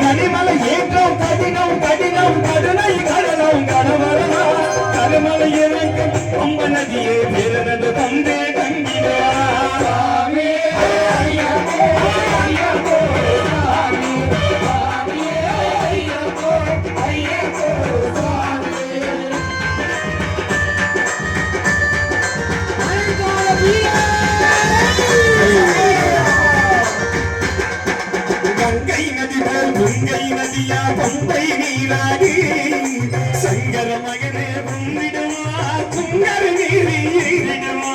கனிமலை ஏற்றம் கடினம் கடினம் கருணை கடனம் கடவரனா கருமலை இறக்கம் அம்ப நதியே நதியா பம்பை நீராடி சங்கர மகனே கும்பிடுவா குங்கர் நீரி ஏறிடுவா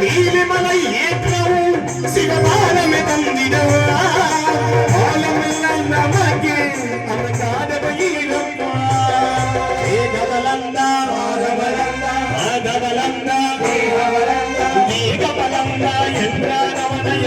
நீலிமலை ஏற்றவும் சிவபாலமே தந்திடுவா. பாலமெல்லாம் நமக்கு நமக்காத மாதவலந்தா மாதவலந்தா அவனைய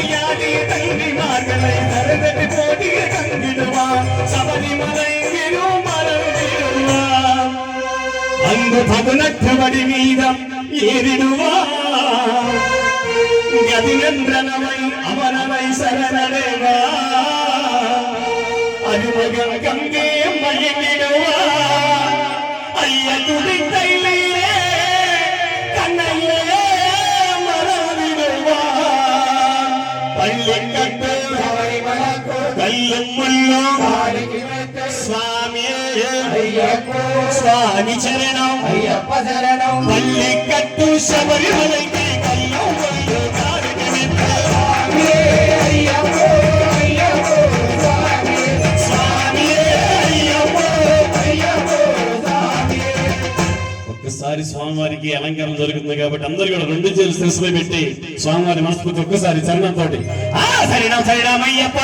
அவனைய பாரத தவமிடுவார் தங்கிமார்களை தரதட்டு போட்டிய கங்கிடுவான் சபரிமலை மறந்திடுவான் அந்த பதினெட்டு வடி வீதம் ஏறிடுவான் கதினன்றனவை அவனவை சரணடைவா. அருமகன் கங்கே స్వామి చరణం కట్టు ఒక్కసారి స్వామివారికి అలంకారం జరుగుతుంది కాబట్టి అందరు కూడా రెండు చేతులు శిరసులో పెట్టి స్వామివారి మనస్ఫూర్తి ఒక్కసారి చరణంతో సరేనా సరేనా అయ్యప్ప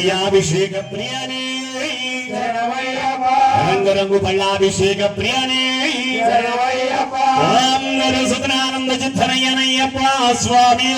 ప్రియాభిషేక ప్రియనే రంగరంగు పళ్ళాభిషేక ప్రియనే ఓం నరసుతనానంద చిత్తనయ్యనయ్యప్ప స్వామి.